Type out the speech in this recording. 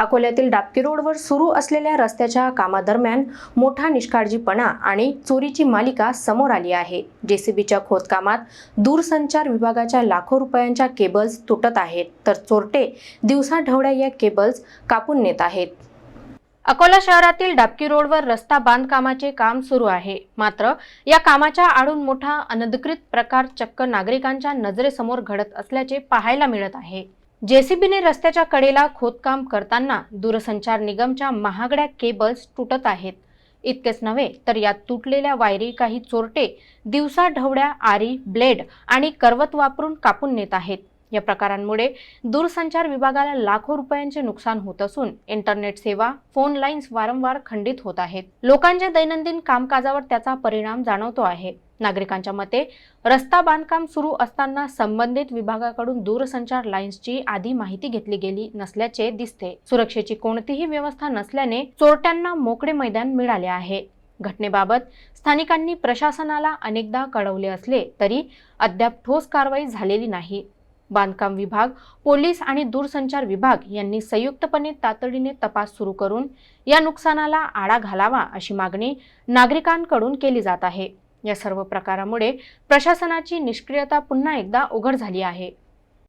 अकोल्यातील डाबकी रोडवर सुरू असलेल्या रस्त्याच्या कामादरम्यान मोठा निष्काळजीपणा आणि चोरीची मालिका समोर आली आहे. जेसीबीच्या खोदकामात दूरसंचार विभागाच्या लाखो रुपयांच्या केबल्स तुटत आहेत. तर चोरटे दिवसाढवळ्या या केबल्स कापून नेत आहेत. अकोला शहरातील डाबकी रोडवर रस्ता बांधकामाचे काम सुरू आहे. मात्र या कामाच्या आडून मोठा अनधिकृत प्रकार चक्क नागरिकांच्या नजरेसमोर घडत असल्याचे पाहायला मिळत आहे. जेसीबीने रस्त्याच्या कडेला खोदकाम करताना दूरसंचार निगमच्या महागड्या केबल्स तुटत आहेत. इतकेच नव्हे तर या तुटलेल्या वायरी काही चोरटे दिवसा ढवड्या आरी ब्लेड आणि करवत वापरून कापून नेत आहेत. या प्रकारांमुळे दूरसंचार विभागाला लाखो रुपयांचे नुकसान होत असून इंटरनेट सेवा फोन लाईन्स वारंवार खंडित होत आहेत. लोकांच्या दैनंदिन कामकाजावर त्याचा परिणाम जाणवतो आहे. नागरिकांच्या मते रस्ता बांधकाम सुरू असताना संबंधित विभागाकडून दूरसंचार लाईन्सची आधी माहिती घेतली गेली नसल्याचे दिसते. सुरक्षेची कोणतीही व्यवस्था नसल्याने चोरट्यांना मोकळे मैदान मिळाले आहे. घटनेबाबत स्थानिकांनी प्रशासनाला अनेकदा कळवले असले तरी अद्याप ठोस कारवाई झालेली नाही. बांधकाम विभाग पोलीस आणि दूरसंचार विभाग यांनी संयुक्तपणे तातडीने तपास सुरू करून या नुकसानाला आळा घालावा अशी मागणी नागरिकांकडून केली जात आहे. या सर्व प्रकारामुळे प्रशासनाची निष्क्रियता पुन्हा एकदा उघड झाली आहे.